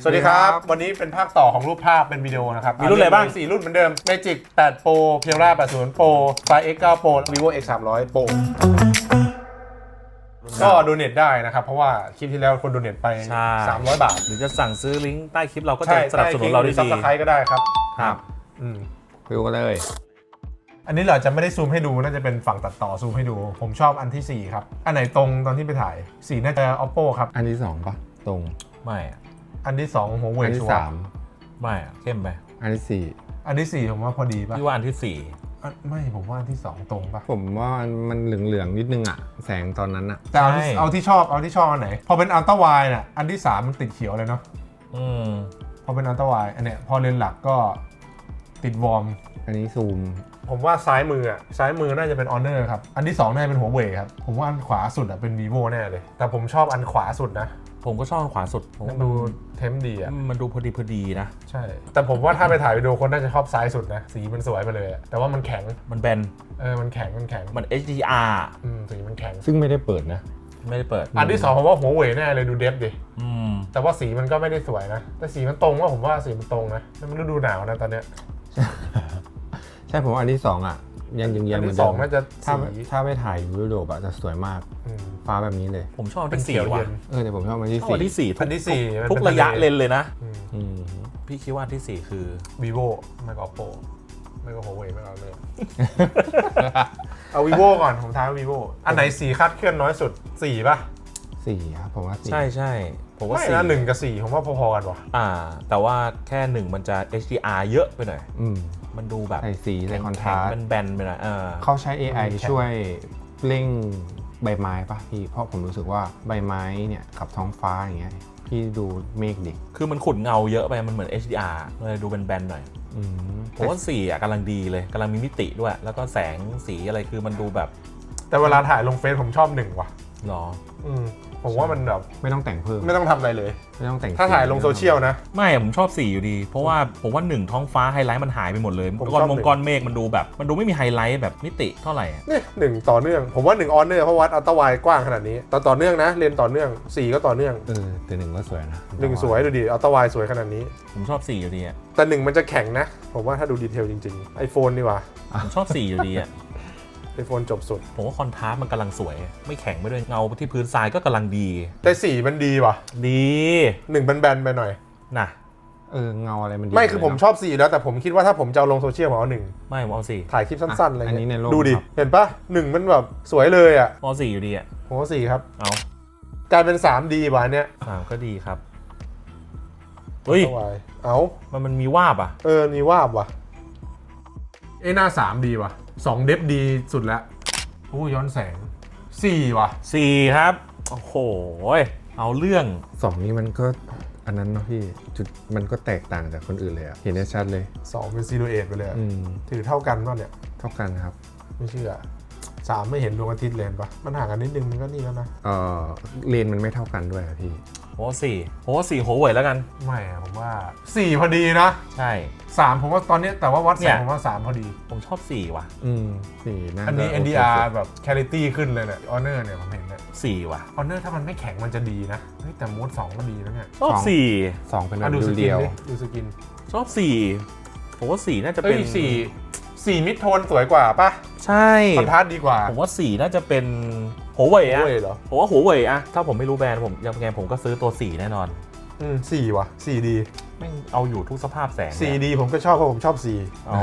สวัสดีครับ วันนี้เป็นภาคต่อของรูปภาพเป็นวิดีโอนะครับมีรุ่นอะไรบ้างสี่รุ่นเหมือนเดิม Magic 8 Pro p i e r a 80 Pro Fire X 9 Pro Vivo X 300 Pro ก็โดเนทได้นะครับ เพราะว่าคลิปที่แล้วคนโดเนทไป ใช่ 300 บาทหรือจะสั่งซื้อลิงก์ใต้คลิปเราก็จะใช่สนับสนุนเราได้ซับดีสไครต์ก็ได้ครับครับอืมไปดูกันเลย อันนี้เราจะไม่ได้ซูมให้ดูน่าจะเป็นฝั่งตัดต่อซูมให้ดู ผมชอบอันทีสี่4 ครับ อันไหนตรงตอนที่ไปถ่าย สีน่าจะ oppo ครับอันที่สองปะตรงไม่อะ อันที่2หัวเว่อัยนชัที่วสามร์ไม่อะเข้มไปอันที่สี่อันที่4ผมว่าพอดีป่ะพี่ว่าอันที่สี่อันไม่ผมว่าอันที่2ตรงป่ะผมว่ามันมันเหลืองๆนิดนึงอะแสงตอนนั้นอะแต่เอาที่เอาที่ชอบเอาที่ชอบอันไหน พอเป็นอัลตร้าไวน่ะอันที่3มันติดเขียวเลยเนาะอืมพอเป็นอัลตร้าไวอันเนี้ยพอเลนส์หลักก็ติดวอร์ม อันนี้ซูมผมว่าซ้ายมืออะซ้ายมือน่าจะเป็น Honor ครับ อันที่2น่าจะเป็นหัวเว่ยครับ ผมว่าอันขวาสุดอะเป็น vivo แน่เลย แต่ผมชอบอันขวาสุดนะ ผมก็ชอบอันขวาสุดผมมันว่าดูเทมดีอะ มันดูพอดีพอดีนะ ใช่ แต่ผมว่าถ้าไปถ่ายวิดีโอคนน่าจะชอบซ้ายสุดนะ สีมันสวยไปเลยอะแต่ว่ามันแข็ง มันแบน เออ มันแข็ง มันแข็ง มัน HDR อืมสีมันแข็ง ซึ่งไม่ได้เปิดนะ ไม่ได้เปิด อันที่สองผมว่าหัวเว่ยแน่เลยดูเดฟดิ อืม แต่ว่าสีมันก็ไม่ได้สวยนะ แต่สีมันตรงว่าผมว่าสีมันตรงนะแล้วมันฤดูหนาวนะตอนเนี้ย ใช่ผมว่าอันที่สองอะ ยังยังยัอังนเหมือที่นสเดิองมน่าจะถ้าสีถ้าไปถ่ายยุโรปอะจะสวยมาก อืม ฟ้าแบบนี้เลย ผมชอบอันเป็นที่เขีสี่ยวว่ะเย็น เออแต่ผมชอบอันที่ชอบอันสี่ที่สี่อันที่สี่มันทุกเป็นระยะทะเล เลนเลยนะ อืม อืมพี่คิดว่าอันที่สี่คือ vivo ไม่ก็ oppo ไม่ก็ huawei ไม่ก็เอาเลย เอา vivo ก่อนผมท้าย vivo อันไหนสีคาดเคลื่อนน้อยสุดสี่ป่ะสี่ครับผมว่าสี่ ใช่ใช่ผมว่าไม่สี่นะหนึ่งกับสี่ผมว่าพอๆกันว่ะอ่า แต่ว่าแค่หนึ่งมันจะ HDR เยอะไปหน่อย อืม มันดูแบบใส่สีใส่คอนทแข็รางสๆมันแบนไปหน่อยเออเขาใช้ AI แข็งช่วยเร่งใบไม้ปะพี่ เพราะผมรู้สึกว่าใบไม้เนี่ยกับท้องฟ้าอย่างเงี้ยพี่ดูเมฆดิคือมันขุดเงาเยอะไปมันเหมือน HDR เลยดูเป็นแบนๆหน่อยอืมผมว่าสีอะกำลังดีเลยกำลังมีมิติด้วย แล้วก็แสงสีอะไรคือมันดูแบบ แต่เวลาถ่ายลงเฟซผมชอบหนึ่งว่ะหรอ อืม ผมว่ามันแบบไม่ต้องแต่งเพิ่มไม่ต้องทำอะไรเลย ไม่ต้องแต่งถ้าถ่ายลงโซเชียลนะ ไม่อะผมชอบสีอยู่ดี เพราะว่าผมว่าหนึ่งท้องฟ้าไฮไลท์มันหายไปหมดเลยผมก้อนชอบมงหนึ่งก้อนเมฆมันดูแบบ มันดูไม่มีไฮไลท์แบบมิติเท่าไหร่อะนี่หนึ่งต่อเนื่อง ผมว่าหนึ่งออนเนอร์เพราะวัดอัลตร้าไวกว้างขนาดนี้ต่อต่อเนื่องนะเลนส์ต่อเนื่องสี่ก็ต่อเนื่องเออแต่หนึ่งก็สวยนะหนึ่งสวยดูดิอัลตร้าไวสวยขนาดนี้ ผมชอบสีอยู่ดีอะแต่หนึ่งมันจะแข็งนะ ผมว่าถ้าดูดีเทลจริงๆ iPhone นี่ว่ะผมชอบสีอยู่ดีอะ iPhone จบสุด ผมว่าคอนทราสต์มันกำลังสวย ไม่แข็งไปด้วยเงาที่พื้นทรายก็กำลังดี แต่สีมันดีว่ะดีหนึ่งแบนๆไปหน่อย นะเออเงาอะไรมันดีไม่คือผมเลยเนชอบสีอยู่แล้วแต่ผมคิดว่าถ้าผมจะเอาลงโซเชียลผมเอาหนึ่งไม่ผมเอาสีถ่ายคลิปสั้นๆอะไรอันนี้เงี้ในยโลกดูดิครับ เห็นปะหนึ่งมันแบบสวยเลยอะผมเอาสีอยู่ดีอะผมว่าสี่ครับเอากลายเป็น 3D ว่ะอันเนี้ยสามก็ดีครับเฮ้ย Ultra Wide เอามันมันมีวาบอะเออมีวาบว่ะ เอ้หน้า 3D ว่ะ 2 เดฟดีสุดแล้วโอ้ย้อนแสง 4 ว่ะ สี่ครับ โอ้โหเอาเรื่อง สองนี้มันก็อันนั้นเนาะพี่จุดมันก็แตกต่างจากคนอื่นเลยอะเห็นได้ชัดเลย 2 เป็นซีโรเอทไปเลยอะอืม ถือเท่ากันป่ะเนี่ย เท่ากันครับ ไม่เชื่อสามไม่เห็นดวงอาทิตย์เลยเห็นปะมันห่างกันนิดนึงมันก็นี่แล้วนะ เออเลนมันไม่เท่ากันด้วยอะพี่ โอ้สี่โอ้สี่โหเว่ยแล้วกัน ไม่อะผมว่า4พอดีนะใช่3ผมว่าตอนนี้แต่ว่าวัดแสเนี่งยผมว่า3พอดี ผมชอบสี่ว่ะอืมสี่น่าอันนี้จะโเค NDR สุดแบบ quality ขึ้นเลยเนี่ย Honor เนี่ยผมเห็นเนี่ยสี่ว่ะ Honor ถ้ามันไม่แข็งมันจะดีนะเฮ้ยแต่มูดสองก็ดีนะเนี่ยชอบสี่สองเป็นแบอะบดูสกินเดียวดิดูสกินชอบสี่ผมว่าสี่น่าจะเอ้เป็ยนสี่ สี่มิดโทนสวยกว่าปะใช่ คอนทราสต์ดีกว่าผมว่าสี่น่าจะเป็นโหเว่ยอะโอ้ยเหรอผมว่าโหเว่ยอะถ้าผมไม่รู้แบรนด์ผมยังไงผมก็ซื้อตัวสี่แน่นอนอืมสี่ว่ะสี่ดีแม่งเอาอยู่ทุกสภาพแสงสี่เนี่ยดีผมก็ชอบเพราะผมชอบสี่เอา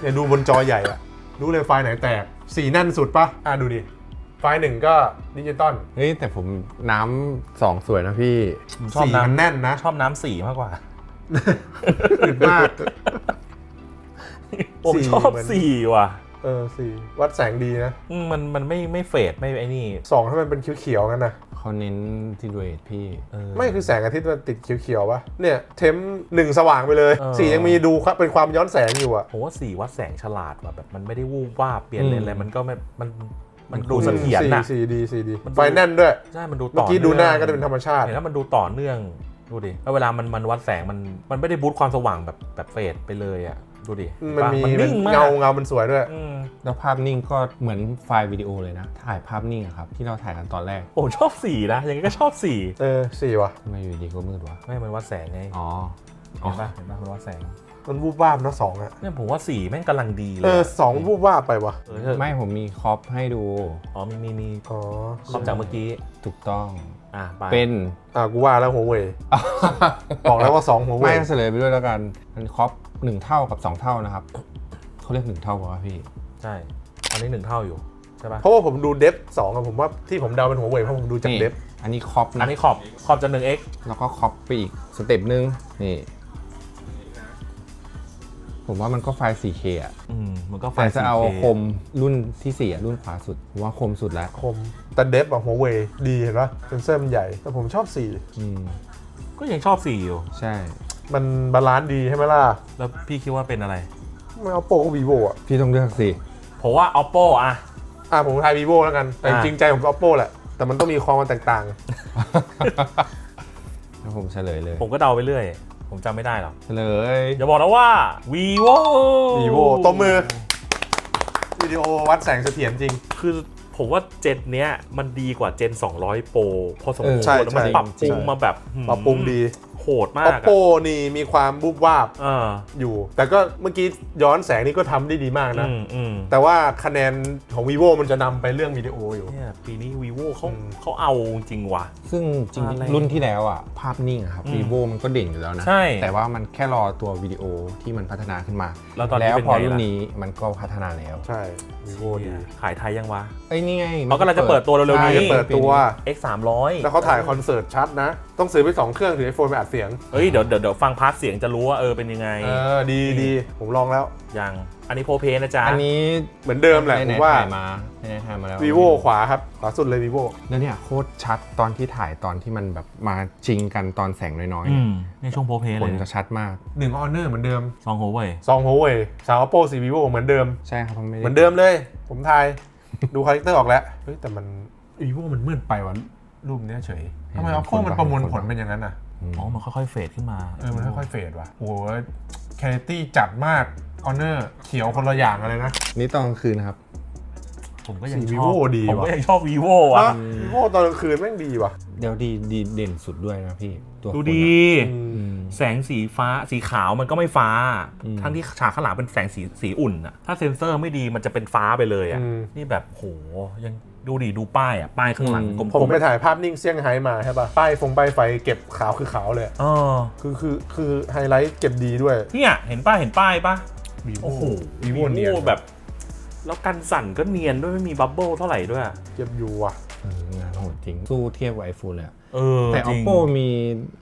เนี่ยดูบนจอใหญ่อะรู้เลยไฟล์ไหนแตก สีแน่นสุดปะอะดูดิ ไฟล์หนึ่งก็ดิจิตอลเฮ้ยแต่ผมน้ำสองสวยนะพี่ ผมชอบสีมันน้ำแน่นนะชอบน้ำสี่มากกว่า อึดมาก ผมสี่ชอบเหมือนสี่ว่ะเออสี่วัดแสงดีนะอืมมันมันไม่ไม่เฟดไม่ไอ้นี่สองถ้ามันเป็นเขียวๆกันนะเขาเน้นที่ดูเอทพี่ เออ ไม่คือแสงอาทิตย์มันติดเขียวๆปะเนี่ยเทมหนึ่งสว่างไปเลยเออ สี่ยังมีดูครับเป็นความย้อนแสงอยู่อะ ผมว่าสี่วัดแสงฉลาดว่ะแบบมันไม่ได้วูบวาบเปลี่ยนเลนอืมอะไรมันก็ไม่มันมันมันดู cool เสถียรสี่น่ะสี่ดีสี่ดีมันดู ไฟแน่นด้วย ใช่มันดูเมื่ต่ออกี้ดูหน้าก็เนื่จะองเป็นธรรมชาติ เห็นแล้วมันดูต่อเนื่องดูดิแล้วเวลามันมันวัดแสงมันมันไม่ได้บูตความสว่างแบบแบบเฟดไปเลยอะ ดูดิมันมีมันเป็นนิ่งมากเงาเงามันสวยด้วยอืมแล้วภาพนิ่งก็เหมือนไฟล์วิดีโอเลยนะ ถ่ายภาพนิ่งอะครับ ที่เราถ่ายกันตอนแรก โอ้ชอบสีนะยังไงก็ชอบสีเออสี่ว่ะทำไมอยู่ดีก็มืดวะไม่มันวัดแสงไงอ๋อเห็นปะเห็นปะมันวัดแสงมันวูบวาบเนอะสองอะเนี่ยผมว่าสีแม่งกำลังดีเลเอยอสองวูบวาบไปว่ะเออเธอไม่ผมมีคอปให้ดู อ๋อมีมีมีอ๋อขอบจากเมื่อกี้ถูกต้องอะไปเป็นอ่ากูว่าแล้วหัวเว่ยบอกแล้วว่าสองหัวไม่เว่ยเฉลยไปด้วยแล้วกันมันคอป หนึ่งเท่ากับสองเท่านะครับเขาเรียกหนึ่งเท่าป่าวะพี่ใช่ตอนนี้หนึ่งเท่าอยู่ใช่ปะเพราะว่าผมดูเดฟสองอะผมว่าที่ผมเดาเป็นหัวเว่ยเพราะผมดูจากนี่เดฟอันนี้คอปอันะนนี้ขอบขอบจากหนึ่ง x แล้วก็คอปไปอีกสเต็ปหนึ่งนี่ ผมว่ามันก็ไฟล์ 4K อะอืมมันก็ไฟแต่จะเอา 4K คมรุ่นที่4อะรุ่นขวาสุดผมว่าคมสุดแล้วคม แต่เดฟอะหัวเว่ยดีเห็นปะเซนเซอร์มันใหญ่ แต่ผมชอบสี่อืมก็ยังชอบสีอยู่ ใช่ มันบาลานซ์ดีใช่ไหมล่ะแล้วพี่คิดว่าเป็นอะไรไม่เอาโปก็วีโวอะพี่ต้องเลือกสิผมว่า oppo อะอะผมทายวีโวแล้วกัน แต่จอะริงๆใจผมก็ oppo แหละ แต่มันต้องมีความมันแตกต่าง แล้วผมเฉลยเลยผมก็เดาไปเรื่อย ผมจำไม่ได้หรอกเฉลย อย่าบอกนะว่า vivo vivo ตบมือ วิดีโอวัดแสงเสถียรจริง คือผมว่าเจนเนี้ยมันดีกว่าเจน 200 Pro พอสมควรใช่แล้วมันใช่ปรับปรุงใช่ มาแบบหืมปรับปรุงดีโหดมากอะ oppo นี่มีความบุบวาบเอออยู่ แต่ก็เมื่อกี้ย้อนแสงนี่ก็ทำได้ดีมากนะ อืมอืมแต่ว่าคะแนนของ vivo มันจะนำไปเรื่องวิดีโออยู่ เนี่ยปีนี้ vivo เขาอืม เขาเอาจริงว่ะ ซึ่งจริงอะไรๆรุ่นที่แล้วอะ ภาพนิ่งอะครับ อืม vivo มันก็เด่นอยู่แล้วนะ ใช่แต่ว่ามันแค่รอตัววิดีโอที่มันพัฒนาขึ้นมาแล้วตอนนี้แล้วเป็นพอไงรุ่นล่ะ นี้มันก็พัฒนาแล้วใช่ vivo ดีขายไทยยังวะ ไอ้ยนี่ไงเขากำลังจะเปิดตัวเร็วๆนี้ ใช่จะเปิดตัว X 300แล้วเขาถ่ายคอนเสิร์ตชัดนะ ต้องซื้อไปสองเครื่องถือไอโฟนไปอัดเสียงเอ้ยเดี๋ยวเดี๋ยวเดี๋ยวฟังพาร์ทเสียงจะรู้ว่าเออเป็นยังไง เออดีดีผมลองแล้ว ยัง อันนี้โพเพนะจ๊ะอันนี้เหมือนเดิมแหละผไหนมๆว่า ถ่ายมาไหนๆถ่ายมาแล้ว vivo ขวาครับ ขวาสุดเลย vivo แล้วเนี่ยโคตรชัดตอนที่ถ่ายตอนที่มันแบบมาจริงกันตอนแสงน้อยอืมในช่วงโพเพๆผเลลยจะชัดมากหนึ่ง honor เหมือนเดิมซองโฮเว่ยสอง huawei สาม oppo สี่ vivo เหมือนเดิม ใช่ครับเพราะไม่ได้เหมือนเดิมเลย ผมทาย ดูคาแรคเตอร์ออกแล้ว เฮ้ย แต่มัน vivo มันมืดไปว่ะรูปเนี้ยเฉยทำไม oppo มันประมวลผลเป็นอย่างนั้นอะ อ๋อ มันค่อยๆเฟดขึ้นมา เออ มันค่อยๆเฟดว่ะโอ้โห quality จัดมาก honor เขียวคนละอย่างอะไรนะ นี่ตอนกลางคืนนะครับ ผมก็ยังสีช vivo อบดีผมว่ะ ก็ยังชอบ vivo อะว่า vivo ตอนกลางคืนแม่งดีว่ะเดี๋ยวดีดีเด่นสุดด้วยนะพี่ ตัวดูคนดี อะอืมอืม แสงสีฟ้าสีขาวมันก็ไม่ฟ้า อืม ทั้งที่ฉากข้างหลังเป็นแสงสีสีอุ่นอะถ้าเซ็นเซอร์ไม่ดีมันจะเป็นฟ้าไปเลยอะอืมนี่แบบโหยัง ดูดีดูป้ายอะป้ายข้างหลังกลมผมไปถ่ายภาพนิ่งเซี่ยงไฮ้มาใช่ป่ะป้ายฟงป้ายไฟเก็บขาวคือขาวเลย เออคือคือคือไฮไลท์เก็บดีด้วย เนี่ยเห็นป้ายเห็นป้ายปะ vivo โอ้โห vivo เนียนแบบ แล้วกันสั่นก็เนียนด้วยไม่มีบับเบิลเท่าไหร่ด้วย เก็บอยู่ว่ะเอองานโหดจริง สู้เทียบกับไอโฟนเลยอะเออแต่จริง oppo มี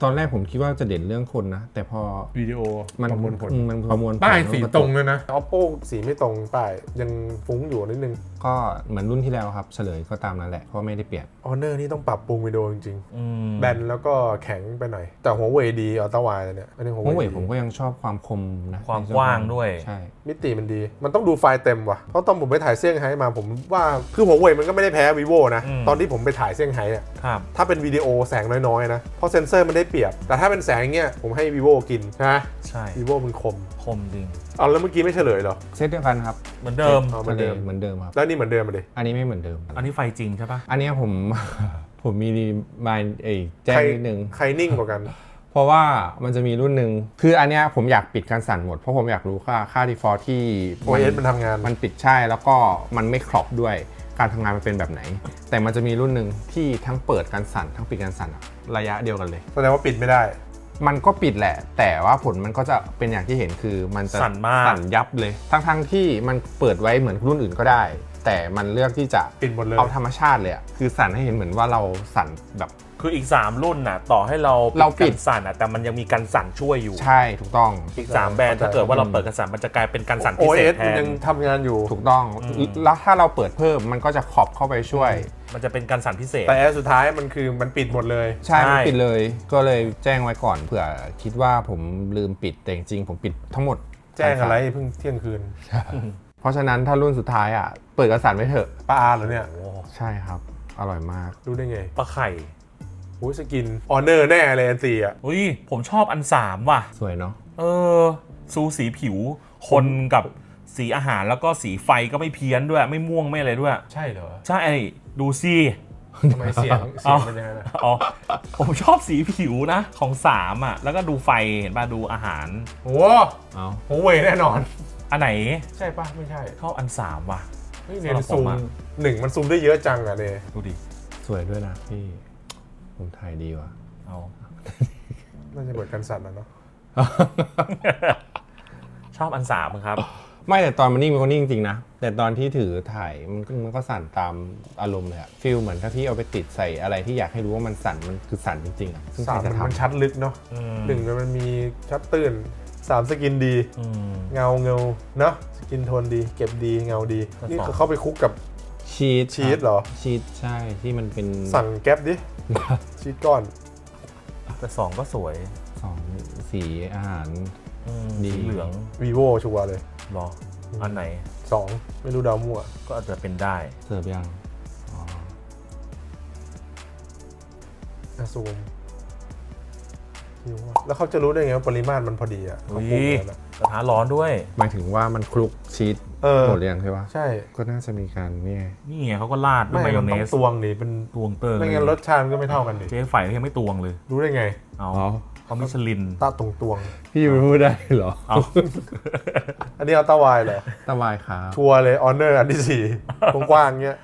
ตอนแรกผมคิดว่าจะเด่นเรื่องคนนะ แต่พอวิดีโอมันประมวลผลอืมมันประมวลผลป้ายสีแล้วก็ตรงเลยนะ oppo สีไม่ตรงป้ายยังฟุ้งอยู่นิดนึง ก็เหมือนรุ่นที่แล้วครับ เฉลยก็ตามนั้นแหละ เพราะไม่ได้เปลี่ยน honor นี่ต้องปรับปรุงวิดีโอจริงอืมๆแบนแล้วก็แข็งไปหน่อย แต่หัวเว่ยดีอัลต้าวายเนี่ยอันนี้หัวหัวเว่เว่ยยผมก็ยังชอบความคมนะความในส่นกว้างด้วย ใช่ มิติมันดี มันต้องดูไฟล์เต็มว่ะเพราะตอนผมไปถ่ายเซี่ยงไฮ้มาผมว่าคือหัวเว่ยมันก็ไม่ได้แพ้ vivo นะอืม ตอนที่ผมไปถ่ายเซี่ยงไฮ้อะครับ ถ้าเป็นวิดีโอแสงน้อยๆนะ เพราะเซนเซอร์มันได้เปรียบ แต่ถ้าเป็นแสงเงี้ยผมให้ vivo กินใช่ไหม ใช่ vivo มันคมคมจริงเอาแล้วเมื่อกี้ไม่เฉลยเหรอเซตเดียวกันครับเหมือนเดิม เอาเหมือนเดิมเหมือนเดิมครับ แล้วนี่เหมือนเดิมมาดิอันนี้ไม่เหมือนเดิม อันนี้ไฟจริงใช่ปะ อันเนี้ยผม ผมมีมาเอยแจ้งใครนิดนึง ใครนิ่งกว่ากัน เพราะว่ามันจะมีรุ่นหนึ่งคืออันเนี้ยผมอยากปิดการสั่นหมดเพราะผมอยากรู้ค่าค่า default ที่ OS มันทำงาน มันปิดใช่แล้วก็มันไม่ครอบด้วย การทำงานมันเป็นแบบไหน แต่มันจะมีรุ่นหนึ่งที่ทั้งเปิดการสั่นทั้งปิดการสั่นอะระยะเดียวกันเลย แสดงว่าปิดไม่ได้ มันก็ปิดแหละ แต่ว่าผลมันก็จะเป็นอย่างที่เห็นคือมันจะสั่นมาก สั่นยับเลย ทั้งๆที่มันเปิดไว้เหมือนรุ่นอื่นก็ได้ แต่มันเลือกที่จะปิดหมดเลย เอาธรรมชาติเลยอะคือสั่นให้เห็นเหมือนว่าเราสั่นแบบ คืออีก 3 รุ่นน่ะต่อให้เราเราปิด กันสั่นอะแต่มันยังมีกันสั่นช่วยอยู่ ใช่ถูกต้อง อีก 3 แบรนด์ถ้าเกิดว่าเราเปิดกันสั่นมันจะกลายเป็นกันสั่นพิเศษ OS แทมันน ยังทำงานอยู่ ถูกต้อง อืม แล้วถ้าเราเปิดเพิ่มมันก็จะขอบเข้าไปช่วย มันจะเป็นกันสั่นพิเศษ แต่แอร์สุดท้ายมันคือมันปิดหมดเลย ใช่ใช่ มันปิดเลย ก็เลยแจ้งไว้ก่อนเผื่อคิดว่าผมลืมปิดแต่จริงๆผมปิดทั้งหมดแจ้งอะไรเพิ่งเที่ยงคืนเพราะฉะนั้นถ้ารุ่นสุดท้ายอะเปิดกระสันไว้เถอะ ป้าอาร์เหรอเนี่ย โอ้ใช่ครับ อร่อยมาก รู้ได้ไง ปลาไข่ โอ้ยสกินออเนอร์แน่เลยอันสี่อะอุ้ยผมชอบอัน3ว่ะ สวยเนาะเออซูสีผิว คนกับสีอาหารแล้วก็สีไฟก็ไม่เพี้ยนด้วย ไม่ม่วงไม่อะไรด้วย ใช่เหรอใช่ดูสิทำไมเสียงเสียงเป็นยังไงนะอ๋อผมชอบสีผิวนะของสามอะ แล้วก็ดูไฟเห็นป่ะดูอาหารโอ้เอาโหเว่ยแน่นอน อันไหนใช่ปะไม่ใช่ชอบอันสามว่ะเฮ้ยเนี่ยสำหรับผมซูมอะหนึ่งมันซูมได้เยอะจังอะเนี่ยดูดิสวยด้วยนะพี่ ผมถ่ายดีว่ะเอาน่าจะเปิดกันสั่นนะเนาะชอบอันสามครับ ไม่แต่ตอนมันนิ่งมันก็นิ่งจริงนะ แต่ตอนที่ถือถ่ายมันก็มันก็สั่นตามอารมณ์เลยอะฟิลเหมือนถ้าพี่เอาไปติดใส่อะไรที่อยากให้รู้ว่ามันสั่นมันคือสั่นจริงๆอะซึ่งสามใครมันจะมันทำชัดลึกเนาะอืม หนึ่งมันมีชัดตื้นสามสกินดี อืม เงาเงาเนาะสกินโทนดี เก็บดีเงาดีแล้วนี่สองคือเข้าไปคุกกับ ชีสชีสเหรอ ชีสใช่ที่มันเป็นสั่งแก๊ปดิ ชีสก้อน แต่สองก็สวยสองสีอาหาร อืมดี สีเหลือง vivo ชัวร์เลยหรอ อันไหนสองไม่รู้ดาวมั่ว ก็อาจจะเป็นได้ เสิร์ฟยังอ๋ออะซูม vivo แล้วเขาจะรู้ได้ไงว่าปริมาตรมันพอดีอะเขาปรุงอุ๊ยกันอะ กระทะร้อนด้วย หมายถึงว่ามันคลุกชีสเออ หมดหรือยังใช่ปะใช่ก็น่าจะมีการเนี่ยนี่ไงเขาก็ราดด้วยไม่มายมัอนงเนต้องสตวงดิเป็นตวงเตอร์ไม่งั้นรสชาติมันก็ไม่เท่ากันดิเจ๊ไฝก็ยังไม่ตวงเลยรู้ได้ไงเอาอ๋อเขามิชลินตาตรงตวง พี่ไม่พูดได้เหรอเอา อันนี้เอาตาวายเหรอตะวายครับชัวร์เลยออเนอร์อันที่สี่ กว้างๆเงี้ย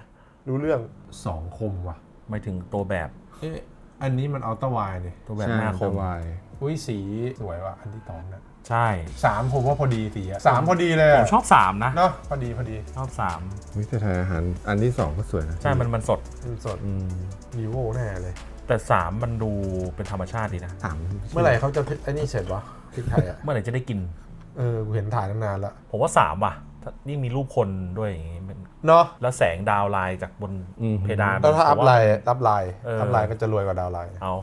รู้เรื่องสองคมว่ะไม่ถึงตัวแบบเอ๊ะอันนี้มันอัลตาวายเนี่ยตัวแบบใช่หน้าคตะมวายอุ้ยสีสวยว่ะอันที่สองนะ ใช่สามผมว่าพอดีสีอะสามพอดีเลยผอะมชอบสามนะเนาะพอดีพอดีชอบสามวิแต่ถ่ายอาหารอันที่สองก็สวยนะใช่มันมันสด มันสดอืมวีโวแน่เลย แต่สามมันดูเป็นธรรมชาติดีนะสามเมื่อไหร่เขาจะไอ้นี่เสร็จวะพริกไทยอะเมื่อไหร่จะได้กิน เออกูเห็นถ่ายตั้งนานละผมว่าสามว่ะถ้านี่มีรูปคนด้วยอย่างงี้เป็นเนาะแล้วแสงดาวไลน์จากบนเพดานแล้วถ้าอัพผมว่ไลน์อัพไลน์เอออัอัพไลน์ก็จะรวยกว่าดาวไลน์เอา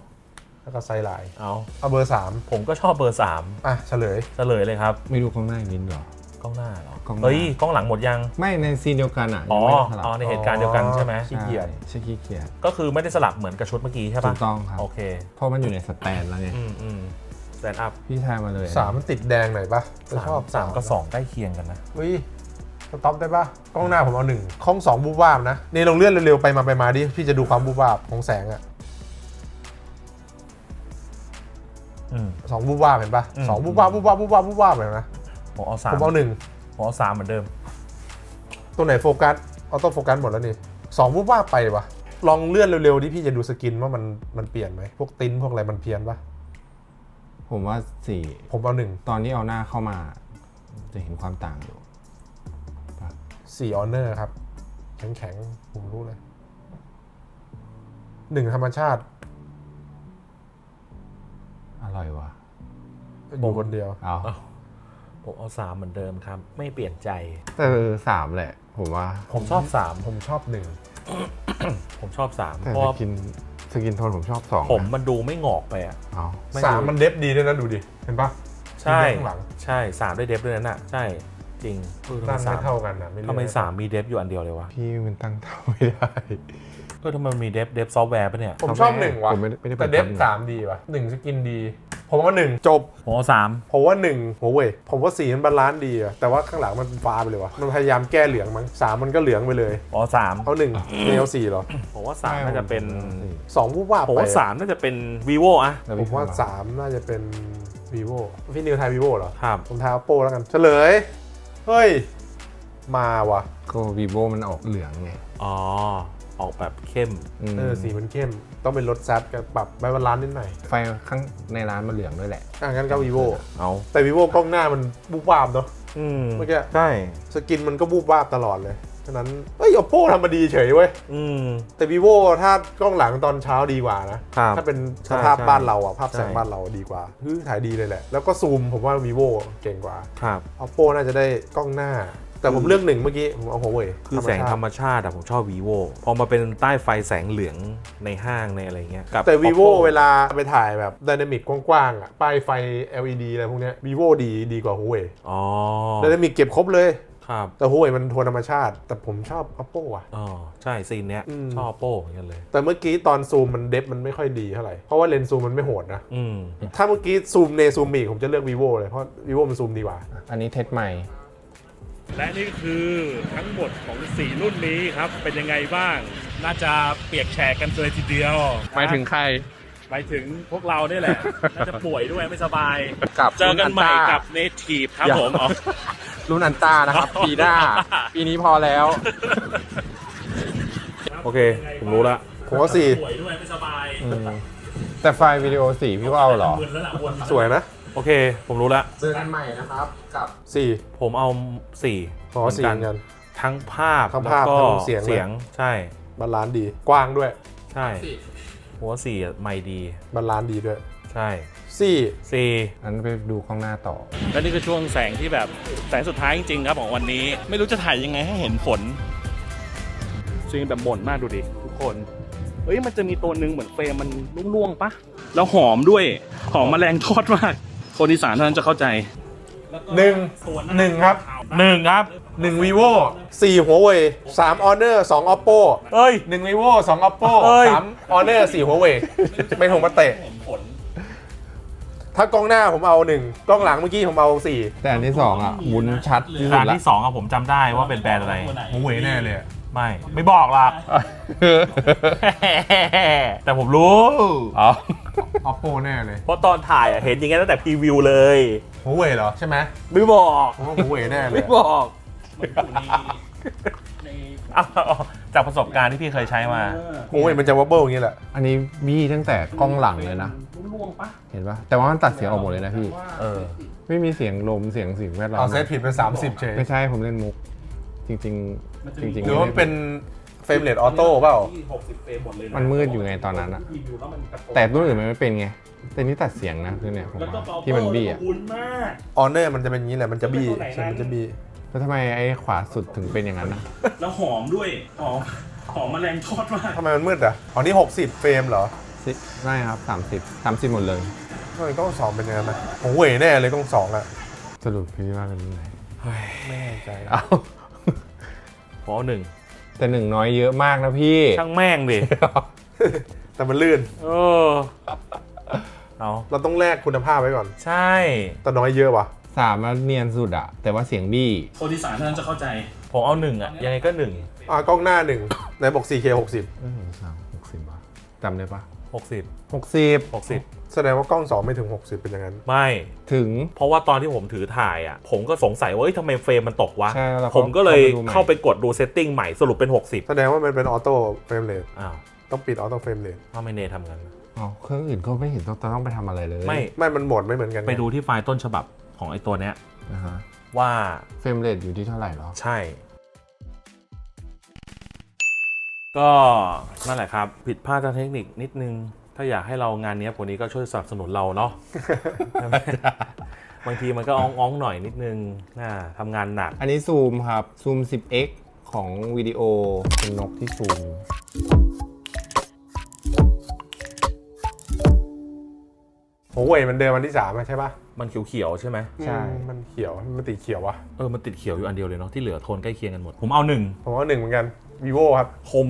แล้วก็ไซด์ไลน์เอาเอาเบอร์สามผมก็ชอบเบอร์สามอะเฉลย เฉลยเลยครับไม่ดูข้างหน้ามินเหรอ กล้องหน้าเหรอกล้องหน้า เฮ้ยกล้องหลังหมดยังไม่ในซีนเดียวกันอะอ๋อยังไม่ได้สลับอ๋อในเหตุการณ์เดียวกันใช่ไหมขี้เกียจ ใช่ขี้เกียจก็คือไม่ได้สลับเหมือนกับชุดเมื่อกี้ใช่ถูปะกต้องครับโอเคเพราะมันอยู่ในสแตนแล้วไงอืมอืมแซนอัพพี่ทายมาเลยสามมันติดแดงหน่อยปะจะชอบสามกับสองใกล้เคียงกันนะ อุ้ยสต็อปได้ปะกล้องหน้าผมเอาหนึ่งกล้องสองบูบวาบนะนี่ลองเลื่อนเร็วๆไปมาไปมาดิพี่จะดูความบูบวาบของแสงอะ สองบูบวาบเห็นปะอืมสองบูบวาบบูบวาบบูบวาบบูบวาบเลยนะผมเอาสาผมมเอาหนึ่งผมเอาสามเหมือนเดิม ตัวไหนโฟกัสออโต้โฟกัสหมดแล้วนี่สองบูบวาบไปปะลองเลื่อนเร็วๆดิพี่จะดูสกินว่ามันมันเปลี่ยนไหมพวกติ้นพวกอะไรมันเพี้ยนปะผมว่าสี่ผมเอาหนึ่งตอนที่เอาหน้าเข้ามา จะเห็นความต่างอยู่สี่ออเนอร์ครับ แข็งแข็งๆผมรู้เลยหนึ่งธรรมชาติอ ร่อยว่ะอยู่คนเดียวเอาเอาผมเอาสามเหมือนเดิมครับ ไม่เปลี่ยนใจ แต่เออสามแหละ ผมว่า ผมชอบสามผมชอบหนึ่งผมชอบสามแต่เพราะสว่ากินสกินโทนผมชอบสองผมนะมันดูไม่งอกไปอะเอาไม่สามรู้มันเดฟดีด้วยนะดูดิ เห็นปะใช่มีเดฟข้างหลังใช่สามได้เดฟด้วยนั่นน่ะ ใช่จริงเออทำไมตั้งสาไม่มเท่ากันนะไม่เลือกทำไมสามมีเดฟอยู่อันเดียวเลยวะพี่มันตั้งเท่าไม่ได้ เออทำไมมันมีเดฟเดฟซอฟต์แวร์ปะเนี่ย ผมชอบหนึ่งว่ะผมไม่ได้ไม่ได้แต่ปิเดฟทำ สามดีว่ะหนึ่งสกินดี ผมว่าหนึ่งจบ ผมเอาสามผมว่าหนึ่งโหเว้ยผมว่าสีมันบาลานซ์ดีอะแต่ว่าข้างหลังมันเป็นฟ้าไปเลยว่ะมันพยายามแก้เหลืองมั้งสามมันก็เหลืองไปเลยผมเอาสามเอาหนึ่งไม่เอาสี่หรอผมว่าสามน่าจะเป็น สองวูบว่าบผมไปว่าสามน่าจะเป็น vivo อะแล้วผมว่าสามน่าจะเป็น vivo พี่นิวทาย vivo เหรอ ครับ ผมทาย oppo แล้วกันเฉลย เฮ้ย มาว่ะก็วีโวมันออกเหลืองไง อ๋อ ออกแบบเข้มมเออสีมันเข้ม ต้องเป็นรถซัดกับปรับใบบาลานซ์นิดหน่อยไฟข้างในร้านมันเหลืองด้วยแหละ อะงั้นก็ vivo เอาแต่ vivo กล้องหน้ามันบูบวาบเนาะ อืมเมื่อกี้ ใช่ สกินมันก็บูบวาบตลอดเลยฉะนั้นเอ้ย oppo ทำมาดีเฉยเว้ย อืม แต่ vivo ถ้ากล้องหลังตอนเช้าดีกว่านะ ครับถ้าเป็นใช่สภาพใช่บ้านเราอะภาพแสงใช่ บ้านเราดีกว่าคือถ่ายดีเลยแหละ แล้วก็ซูมผมว่า vivo เก่งกว่า ครับ oppo น่าจะได้กล้องหน้า แต่ผมเลือกหนึ่งเมื่อกี้ผมเอาหัวเว่ยคือแสงธรรมชาติอะผมชอบ vivo พอมาเป็นใต้ไฟแสงเหลืองในห้างในอะไรเงี้ยกับแต่ vivo Oppo เวลาไปถ่ายแบบดินามิกกว้างๆอะป้ายไฟ LED อะไรพวกเนี้ย vivo ดีดีกว่าหัวเว่ยอ๋อดินามิกเก็บครบเลยครับแต่หัวเว่ยมันโทนธรรมชาติ แต่ผมชอบ oppo อะอ๋อใช่ซีนเนี้ยอืมชอบโป้เหมือนกันเลย แต่เมื่อกี้ตอนซูมมันเดฟมันไม่ค่อยดีเท่าไหร่ เพราะว่าเลนส์ซูมมันไม่โหดนะอืมถ้าเมื่อกี้ซูมเนซูมอีกผมจะเลือก vivo เลยเพราะ vivo มันซูมดีกว่า อันนี้เทสใหม่ และนี่ก็คือทั้งหมดของ 4 รุ่นนี้ครับ เป็นยังไงบ้าง น่าจะเปียกแฉกกันเลยทีเดียวหมายถึงใครหมายถึงพวกเราเนี่ยแหละ น่าจะป่วยด้วยไม่สบาย กับเจอกันใหม่กับเนทีฟครับผมอ๋อรุ่นอันต้านะครับปีหน้า ปีนี้พอแล้ว โอเค ผมรู้ละผมว่าสี่ป่วยด้วยไม่สบาย แต่ไฟล์วิดีโอสีพี่ก็เอาเหรอมึนแล้วล่ะวนสวยนะ โอเค ผมรู้ละเจอกันใหม่นะครับกับ สี่ ผมเอาสี่อ๋อสี่เหมือนกัน ทั้งภาพทั้งแล้วภาพก็ทั้งเสียงเลยเสียงใช่ บาลานซ์ดี กว้างด้วย ใช่ผมว่าสี่อะไม่ดี บาลานซ์ดีด้วย ใช่สี่ สี่อันไปดูข้างหน้าต่อ และนี่คือช่วงแสงที่แบบแสงสุดท้ายจริงๆครับของวันนี้ ไม่รู้จะถ่ายยังไงให้เห็นฝนจริงแบบหม่นมากดูดิทุกคนเฮ้ยมันจะมีตัวหนึ่งเหมือนเฟรมมันร่วงๆปะแล้วหอมด้วย หอมแมลงทอดมาก คนอีสานเท่านั้นจะเข้าใจ หนึ่งหนึ่งครับหนึ่งครับหนึ่ง vivo สี่หัวเว่ยสาม honor สอง oppo เอ้ย หนึ่ง vivo สอง oppo เอ้ย สาม honor สี่หัวเว่ยไม่ถงมาเตะ ถ้ากล้องหน้าผมเอาหนึ่งกล้องหลังเมื่อกี้ผมเอาสี่แต่อันที่สองอะวุ้นชัดที่สุอัดนละที่สองอะผมจำได้ว่าเป็นแบรนด์อะไร หัวเว่ยแน่เลยไม่ ไม่บอกหรอก แต่ผมรู้ อ๋อ oppo แน่เลยเพราะตอนถ่ายอะเห็นอย่างงี้ตั้งแต่พรีวิวเลย หัวเว่ยเหรอใช่ไหมไม่บอกผมว่าหัวเว่ยแน่เลยไม่บอกเอาเอาจากประสบการณ์ที่พี่เคยใช้มาหัวเว่ยมันจะ wobble อย่างนี้แหละ อันนี้บี้ตั้งแต่กล้องหลังเลยนะเห็นปะแต่ว่ามันตัดเสียงออกหมดเลยนะพี่เออ ไม่มีเสียงลมเสียงสิ่งแวดล้อเอามเซตผิดเป็น 30 เฉยไม่ใช่ผมเล่นมุก จริง ๆ จริงๆหรือว่าไม่ได้เป็น เฟรมเรทออโต้เปล่ามันมืดอยู่ไงตอนนั้นอะแต่รุ่นอื่นมันไม่เป็นไง แต่นี่ตัดเสียงนะคือเนี่ยผมว่าที่มันบี้อะอุ่นมาก ออเนอร์มันจะเป็นอย่างนี้แหละมันจะบี้ใช่มันจะบี้แล้วทำไมไอ้ขวาสุดถึงเป็นอย่างนั้นนะแล้วหอมด้วย หอม หอมแมลงทอดมาก ทำไมมันมืดอะอ๋อนี่ 60 เฟรมเหรอสิไม่ครับ30 30หมดเลยทำไมกล้องสองเป็นอย่างนั้นนะผมเว่ยแน่เลยกล้องสองอะสรุปพี่ว่าเป็นรุ่นไหนไม่แน่ใจเอ้าผมเอาหนึ่ง แต่หนึ่งน้อยเยอะมากนะพี่ ช่างแม่งดิ แต่มันลื่น เออ เอาเราต้องแลกคุณภาพไว้ก่อน ใช่ แต่น้อยเยอะว่ะสามมันเนียนสุดอะแต่ว่าเสียงบี้คนอีสานเท่านั้นจะเข้าใจ ผมเอาหนึ่งอะยังไงก็หนึ่งอะกล้องหน้าหนึ่งในบอก 4K 60 เออสามหกสิบวะจำได้ปะ หกสิบหกสิบหกสิบแสดงว่ากล้อง2ไม่ถึง 60 เป็นอย่างนั้น ไม่ ถึง เพราะว่าตอนที่ผมถือถ่ายอะ ผมก็สงสัยว่าเอ้ยทำไมเฟรมมันตกวะ ใช่แล้วเราก็ผมก็เลยเข้าไปดูใหม่ เข้าไปกดดูเซตติ้งใหม่สรุปเป็น 60แสดงว่ามันเป็นออโต้เฟรมเรทอ้าวต้องปิดออโต้เฟรมเรททำไมเนทำกัน อ๋อเครื่องอื่นก็ไม่เห็นต้องต้องไปทำอะไรเลยไม่ ไม่มันโหมดไม่เหมือนกันงไปดูที่ไฟล์ต้นฉบับของไอ้ตัวเนี้ย นะฮะว่าเฟรมเรทอยู่ที่เท่าไหร่หรอ ใช่ ก็นั่นแหละครับ ผิดพลาดทางเทคนิคนิดนึง ถ้าอยากให้เรางานเนี้ยกว่านี้ก็ช่วยสนับสนุนเราเนาะบางทีมันก็อ้องๆหน่อยนิดนึงน่าทำงานหนัก อันนี้ซูมครับ ซูม 10x ของวิดีโอเป็นนกที่ซูมหัวเว่ยมันเดินวันที่3ใช่ปะมันเขียวๆใช่ไหมใช่ อืมมันเขียวมันติดเขียววะเออมันติดเขียวอยู่อันเดียวเลยเนาะที่เหลือโทนใกล้เคียงกันหมด ผมเอาหนึ่งผมว่าหนึ่งเหมือนกัน vivo ครับคม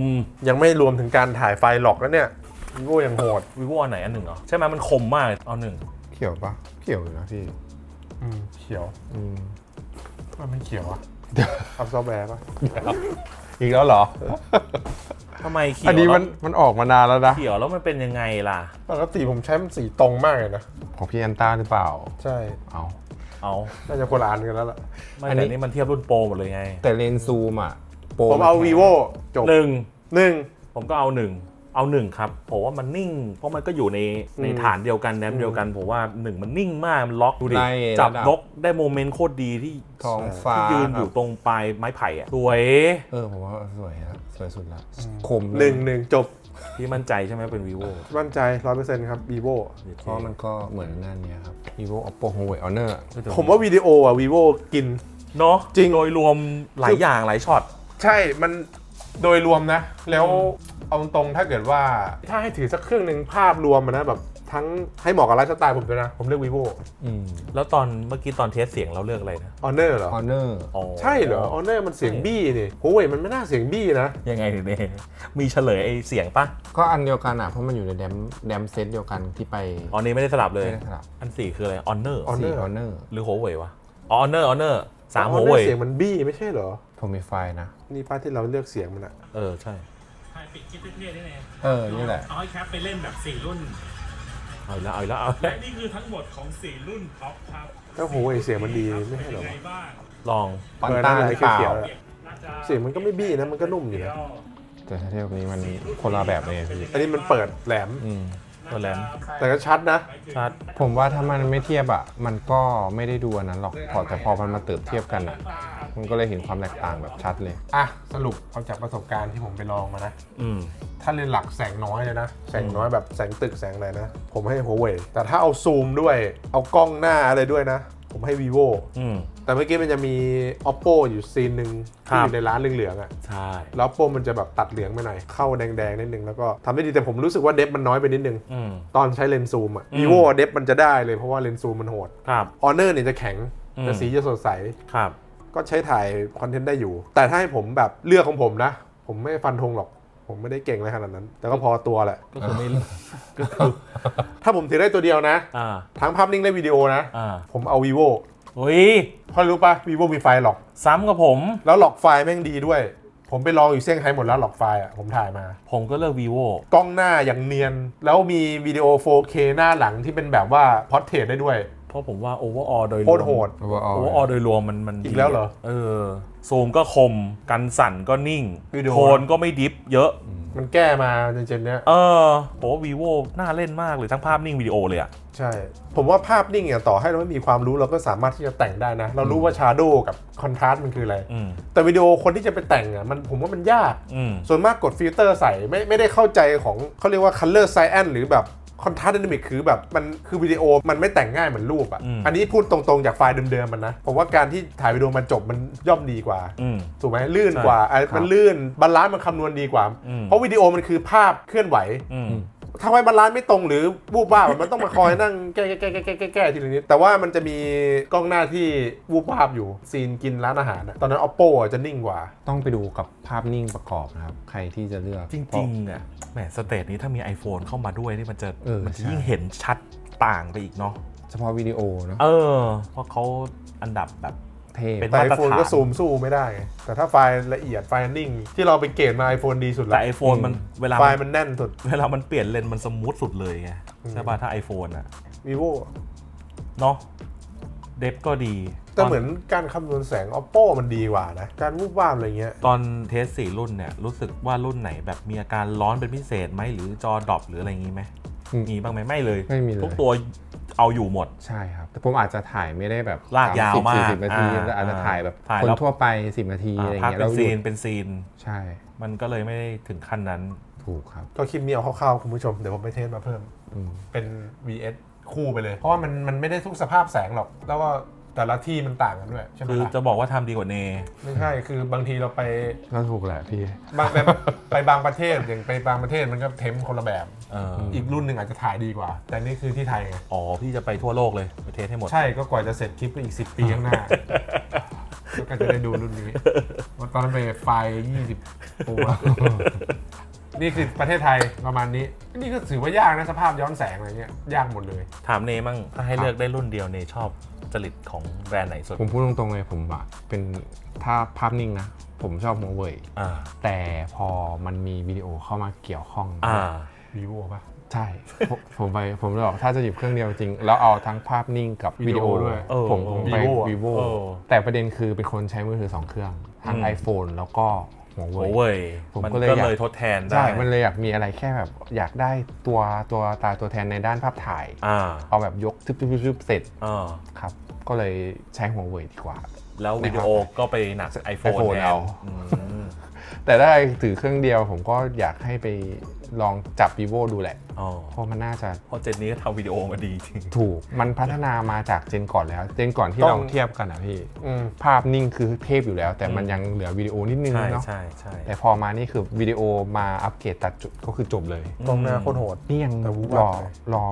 ยังไม่รวมถึงการถ่ายไฟล์หลอกแล้วเนี่ย vivo ยังโหดวิวอันไหนอันหนึ่งเหรอใช่ไหมมันคมมากเลยเอาหนึ่งเขียวปะเขียวอยู่นะพี่อืมเขียวอืมมันไม่เขียวอะทำซอฟต์แวร์ปะอีกแล้วเหรอ ทำไมเขียวอันนี้มันแล้วมันออกมานานแล้วนะ เขียวแล้วมันเป็นยังไงล่ะ ปกติผมใช้มันสีตรงมากเลยนะ ของพี่อันต้าหรือเปล่า ใช่ เอาเอาน่าจะคนละอันกันแล้วล่ะไม่อันนี้ แต่นี่มันเทียบรุ่นโปรหมดเลยไง แต่เลนส์ซูมอะ โปรผมเอานแพง vivo จบหนึ่งหนึ่งผมก็เอาหนึ่งเอาหนึ่งครับผมว่ามันนิ่ง เพราะมันก็อยู่ในในอืมฐานเดียวกันแนมเดียวกันผมว่าหนึ่งมันนิ่งมากมันล็อกดูดิไล่จับระดับ นกได้โมเมนต์โคตรดีที่ท้องฟ้าที่ยืนอยู่ครับตรงปลายไม้ไผ่อะสวยเออผมว่าสวยครับสวยสุดละคมหนึ่งหนึ่งจบพี่มั่นใจใช่ไหมเป็น vivo มั่นใจร้อยเปอร์เซ็นต์ครับ vivo เพราะมันก็เหมือนนั่นเนี่ยครับ vivo oppo huawei honor ผมว่าวิดีโออะ vivo กิน เนาะจริง โดยรวมหลายอย่างหลายช็อต ใช่มันโดยรวมนะ แล้วเอาตรงๆถ้าเกิดว่า ถ้าให้ถือสักเครื่องหนึ่งภาพรวมอะนะแบบทั้งให้เหมาะกับไลฟ์สไตล์ผมด้วยนะ ผมเลือก vivo อืมแล้วตอนเมื่อกี้ตอนเทสเสียงเราเลือกอะไรนะ honor เหรอ Honor อ๋อใช่เหรอ honor มันเสียงบี้นี่โอ้ยมันไม่น่าเสียงบี้นะ ยังไงเนี่ยมีเฉลยไอเสียงปะก็อันเดียวกันอะเพราะมันอยู่ในแดมแดมเซตเดียวกันที่ไป อ๋อนี่ไม่ได้สลับเลย ไม่ได้สลับ อันสี่คืออะไร honor Honor สี่ Honor หรือ Huawei วะอ๋อ honor honor สาม Honor Huawei เสียงมันบี้ไม่ใช่เหรอผมมีไฟล์นะ นี่ป้าที่เราเลือกเสียงมันอะเออใช่ถ่ายปิดคลิปเท่ๆนี่เองเออนี่แหละ เอาให้แคปไปเล่นแบบ4รุ่น เอาอีกแล้วเอาอีกแล้วเอาอีกและแล้วนี่คือทั้งหมดของ4รุ่นท็อปครับแล้วโหยเสียงมันดีไม่ใช่เหรอเป็นยังไงบ้างลองปอนเออต้านั่นแหละหรือเปล่าเขียวๆอะน่าจะเสียงมันก็ไม่บี้นะมันก็นุ่มอยู่นะ แต่ถ้าเทียบกับนี้มันคนละแบบเลยพี่อันนี้มันเปิดแหลมอืม ตัวแรมแต่ก็ชัดนะ ชัด ผมว่าถ้ามันไม่เทียบอะ มันก็ไม่ได้ดูอันนั้นหรอกพอแต่พอมันมาเติบเทียบกันอะ มันก็เลยเห็นความแตกต่างแบบชัดเลย อะ สรุปเอาจากประสบการณ์ที่ผมไปลองมานะ อืม ถ้าเล่นหลักแสงน้อยเลยนะ แสงน้อยแบบแสงตึกแสงอะไรนะ ผมให้ Huawei แต่ถ้าเอาซูมด้วย เอากล้องหน้าอะไรด้วยนะ ผมให้ vivo อืม แต่เมื่อกี้มันจะมี oppo อยู่ซีนหนึ่งครัที่บ อยู่ในร้านเหลืองๆอะใช่ แล้ว oppo มันจะแบบตัดเหลืองไปหน่อย เข้าแดงๆนิดนึง แล้วก็ทำได้ดีแต่ผมรู้สึกว่าเดฟมันน้อยไปนิดนึง อืม ตอนใช้เลนส์ซูมอะอืม vivo เดฟมันจะได้เลยเพราะว่าเลนส์ซูมมันโหด ครับ honor เนี่ยจะแข็ง อืม แต่สีจะสดใส ครับ ก็ใช้ถ่ายคอนเทนต์ได้อยู่ แต่ถ้าให้ผมแบบเลือกของผมนะ ผมไม่ฟันธงหรอก ผมไม่ได้เก่งอะไรขนาดนั้น แต่ก็พอตัวแหละ ก็คือไม่ก็คือถ้าผมถือได้ตัวเดียวนะ อ่าทั้งภาพนิ่งและวิดีโอนะ อ่าผมเอา vivo เฮ้ยเพราะรู้ปะ vivo มีไฟล์หลอก ซ้ำกับผม แล้วหลอกไฟล์แม่งดีด้วย ผมไปลองอยู่เซี่ยงไฮ้หมดแล้วหลอกไฟล์อะผมถ่ายมา ผมก็เลือก vivo กล้องหน้าอย่างเนียน แล้วมีวิดีโอ 4K หน้าหลังที่เป็นแบบว่าพอ r t เทรตได้ด้วย เพราะผมว่า overall โดยรวมโคตรโหด overall overall โดยรวมมันมันอีกแล้วเหรอเออซูมก็คม กันสั่นก็นิ่ง วิดีโอ โทนก็ไม่ดิฟเยอะ มันแก้มาในเจนเนี้ย เออผมว่า vivo น่าเล่นมากเลยทั้งภาพนิ่งวิดีโอเลยอะใช่ ผมว่าภาพนิ่งอะต่อให้เราไม่มีความรู้เราก็สามารถที่จะแต่งได้นะ เรารู้ว่าชาร์โดกับคอนทราสต์มันคืออะไร อืมแต่วิดีโอคนที่จะไปแต่งอะมันผมว่ามันยาก อืม ส่วนมากกดฟิลเตอร์ใส่ไม่ไม่ได้เข้าใจของเขาเรียกว่า color cyan หรือแบบ คอนทราสต์ dynamic คือแบบมันคือวิดีโอมันไม่แต่งง่ายเหมือนรูปอะ อืมอันนี้พูดตรงๆจากไฟล์เดิมๆมันนะ ผมว่าการที่ถ่ายวิดีโอมันจบมันย่อมดีกว่า อืม ถูกไหมลื่นกว่าอะมันลื่นบาลานซ์มันคำนวณดีกว่า อืม เพราะวิดีโอมันคือภาพเคลื่อนไหว อืม ถ้าไว้บาลานซ์ไม่ตรงหรือวูบวาบมันต้องมาคอยนั่งแก้แก้แก้แก้แก้แก้แกทีละนิดแต่ว่ามันจะมีกล้องหน้าที่วูบวาบอยู่ซีนกินร้านอาหารอะตอนนั้น oppo อะจะนิ่งกว่า ต้องไปดูกับภาพนิ่งประกอบนะครับ ใครที่จะเลือกจริงๆอะแหมสเตจนี้ถ้ามี iPhone เข้ามาด้วยนี่มันจะเออมันจะใช่ ยิ่งเห็นชัดต่างไปอีกเนาะ เฉพาะวิดีโอเนาะเออ เพราะเขาอันดับแบบ เท่เป็นแต่ มาตรฐาน iPhone ก็ซูมสู้ไม่ได้ไงแต่ถ้าไฟล์ละเอียดไฟล์นิ่ง ที่เราไปเกรดมา iPhone ดีสุดแต่ ละ iPhone มันเวลาไฟมันล์มันแน่นสุด เวลามันเปลี่ยนเลนส์มันสมูทสุดเลยไงใช่ป่ะถ้า iPhone อะ vivo เนาะเดฟก็ดีแต่เหมือนการคำนวณแสง oppo มันดีกว่านะ การวูบวาบอะไรเงี้ย ตอนเทสสี่รุ่นเนี่ย รู้สึกว่ารุ่นไหนแบบมีอาการร้อนเป็นพิเศษไหมหรือจอดรอปหรืออะไรอย่างงี้ไหมมีบ้างไหมไม่เลย ไม่มีเลย ทุกตัว เอาอยู่หมด ใช่ครับ แต่ผมอาจจะถ่ายไม่ได้แบบลากยาวมากสี่สิบนาทีอ่าแต่อาจจะถ่ายแบบถ่ายคนแล้ว ทั่วไป10นาทีอะไรพักเงี้ยเป็แล้นวหซียุนดเป็นซีน ใช่มันก็เลยไม่ได้ถึงขั้นนั้น ถูกครับ ก็คลิปนี้เอาคร่าวๆคุณผู้ชม เดี๋ยวผมไปเทสมาเพิ่มอืมเป็น vs คู่ไปเลย เพราะว่ามันมันไม่ได้ทุกสภาพแสงหรอก แล้วก็ แต่ละที่มันต่างกันด้วยใช่ไหมคือล่ะจะบอกว่าทำดีกว่าเน ไม่ใช่คือบางทีเราไปก็ถูกแหละพี่ บางไปไปบางประเทศอย่างไปบางประเทศมันก็เทมคนละแบบเอออีกรุ่นหนึ่งอาจจะถ่ายดีกว่า แต่นี่คือที่ไทยไงอ๋อ พี่จะไปทั่วโลกเลย ไปเทสให้หมด ใช่ก็กว่าจะเสร็จคลิปก็อีก 10 ปีข้างหน้า ก็จะได้ดูรุ่นนี้ว่าตอนนั้นไปไฟล์20 ตัว นี่คือประเทศไทยประมาณนี้ นี่ก็ถือว่ายากนะสภาพย้อนแสงอะไรเงี้ยยากหมดเลย ถามเนมั่งถ้าให้เลือกได้รุ่นเดียวเนชอบ จริตของแบรนด์ไหนสุดผมพูดตรงๆเลยผมอะเป็นถ้าภาพนิ่งนะ ผมชอบหัวเว่ยอ่าแต่พอมันมีวิดีโอเข้ามาเกี่ยวข้อง อ่า vivo ป่ะ ใช่ผมผมไปผมเลยบอกถ้าจะหยิบเครื่องเดียวจริง แล้วเอาทั้งภาพนิ่งกับวิดีโอวิดีโอด้วยเออผมผมไป Vivo อะ vivo เออแต่ประเด็นคือเป็นคนใช้มือถือ2เครื่อง ทั้ง อืม iPhone แล้วก็ หัวโอเว่ยเว้ยผมมันก็เลยก็อยาก เลยทดแทนได้ใช่ มันเลยอยากมีอะไรแค่แบบอยากได้ตัวตัวตาตัวแทนในด้านภาพถ่าย อ่าเอาแบบยกทึบๆๆเสร็จอ่าครับ ก็เลยใช้หัวเว่ยดีกว่า แล้ววิดีโอก็ไปหนัก iPhone iPhone แทนเอา อืมแต่ถ้าถือเครื่องเดียวผมก็อยากให้ไปลองจับ vivo ดูแหละอ๋อ เพราะมันน่าจะเพราะเจนนี้ก็ทำวิดีโอมาดีจริง ถูกมันพัฒนามาจากเจนก่อนแล้ว เจนก่อนที่ต้องเราเทียบกันอะพี่อืมภาพนิ่งคือเทพอยู่แล้ว แต่มันยังเหลือวิดีโอนิดนึงใช่เนาะใช่ใช่แต่พอมานี่คือวิดีโอมาอัปเกรดตัดจุดก็คือจบเลยกล้องหน้าโคตรโหด นี่ยังแต่วูบรวาอบไป รอ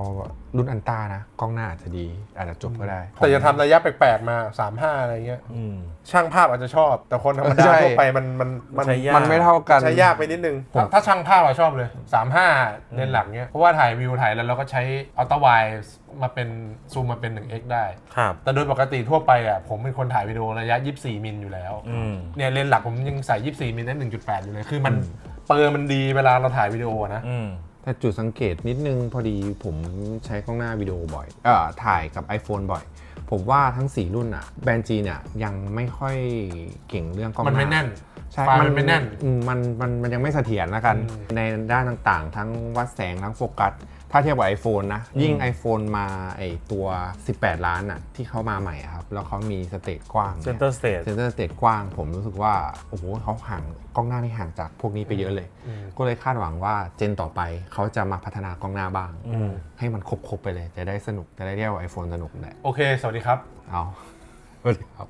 รุ่นอันต้านะ กล้องหน้าอาจจะดี อาจจะจบก็ได้แต่จะทำระยะแปลกๆมา 3-5 อะไรเงี้ย อืม ช่างภาพอาจจะชอบ แต่คนธรรมดาใช่ ทั่วไปมันมันมันใช้ยาก มันไม่เท่ากัน ใช้ยากไปนิดนึง ถ้าถ้าช่างภาพอะชอบเลย 3-5 เน้นหลักเนี้ยเพราะว่าถ่ายวิวถ่ายแล้วเราก็ใช้อัลตร้าไวมาเป็นซูมมาเป็น 1x ได้ ครับ แต่โดยปกติทั่วไปอะผมเป็นคนถ่ายวิดีโอระยะ 24 มิลอยู่แล้วอืม เนี่ยเลนส์หลักผมยังใส่ 24 มิลได้1.8 อยู่เลย คือมันเปอร์มันดีเวลาเราถ่ายวิดีโอนะ อืม แต่จุดสังเกตนิดนึงพอดีผมใช้กล้องหน้าวิดีโอบ่อยเอ่อถ่ายกับ iPhone บ่อย ผมว่าทั้ง 4 รุ่นอะแบรนด์จีเนี่ยยังไม่ค่อยเก่งเรื่องกล้องหมันน้าไม่แน่นใช่ไฟล์มันไม่แน่นอืมมันมันมันยังไม่เสถียรแล้วกันอืมในด้านต่างๆ ทั้งวัดแสงทั้งโฟกัส ถ้าเทียบกับ iPhone นะ ยิ่ง iPhone มาไอตัว 18 ล้านอะที่เขามาใหม่อะครับ แล้วเขามีสเตจกว้างเซนเตอร์สเตทเซนเตอร์สเตจกว้าง ผมรู้สึกว่า โอ้โหเขาห่างกล้องหน้านี่ห่างจากพวกนี้ไปเยอะเลย ก็เลยคาดหวังว่าเจนต่อไปเขาจะมาพัฒนากล้องหน้าบ้างอืมให้มันครบๆไปเลย จะได้สนุกจะได้เรียกว่า iPhone สนุกได้โอเค สวัสดีครับเอาสวัสดีครับ